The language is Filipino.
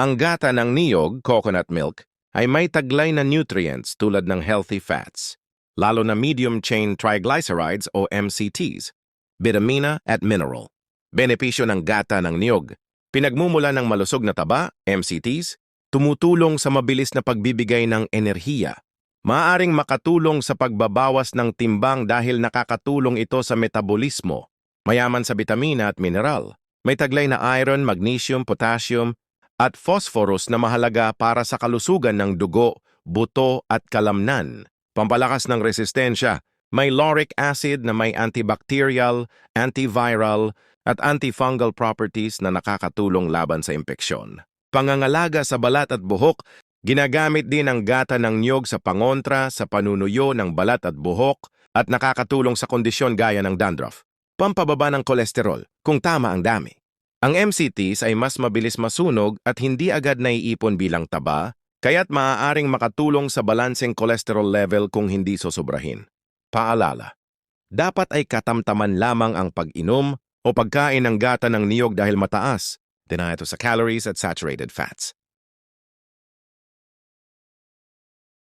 Ang gata ng niyog, coconut milk, ay may taglay na nutrients tulad ng healthy fats, lalo na medium-chain triglycerides o MCTs, vitamina at mineral. Benepisyo ng gata ng niyog. Pinagmumula ng malusog na taba, MCTs, tumutulong sa mabilis na pagbibigay ng enerhiya. Maaring makatulong sa pagbabawas ng timbang dahil nakakatulong ito sa metabolismo. Mayaman sa bitamina at mineral. May taglay na iron, magnesium, potassium, at phosphorus na mahalaga para sa kalusugan ng dugo, buto at kalamnan. Pampalakas ng resistensya, may lauric acid na may antibacterial, antiviral, at antifungal properties na nakakatulong laban sa impeksyon. Pangangalaga sa balat at buhok, ginagamit din ang gata ng niyog sa pangontra sa panunuyo ng balat at buhok at nakakatulong sa kondisyon gaya ng dandruff. Pampababa ng kolesterol, kung tama ang dami. Ang MCTs ay mas mabilis masunog at hindi agad naiipon bilang taba, kaya't maaaring makatulong sa balancing cholesterol level kung hindi sosobrahin. Paalala, dapat ay katamtaman lamang ang pag-inom o pagkain ng gata ng niyog dahil mataas, dahil ito sa calories at saturated fats.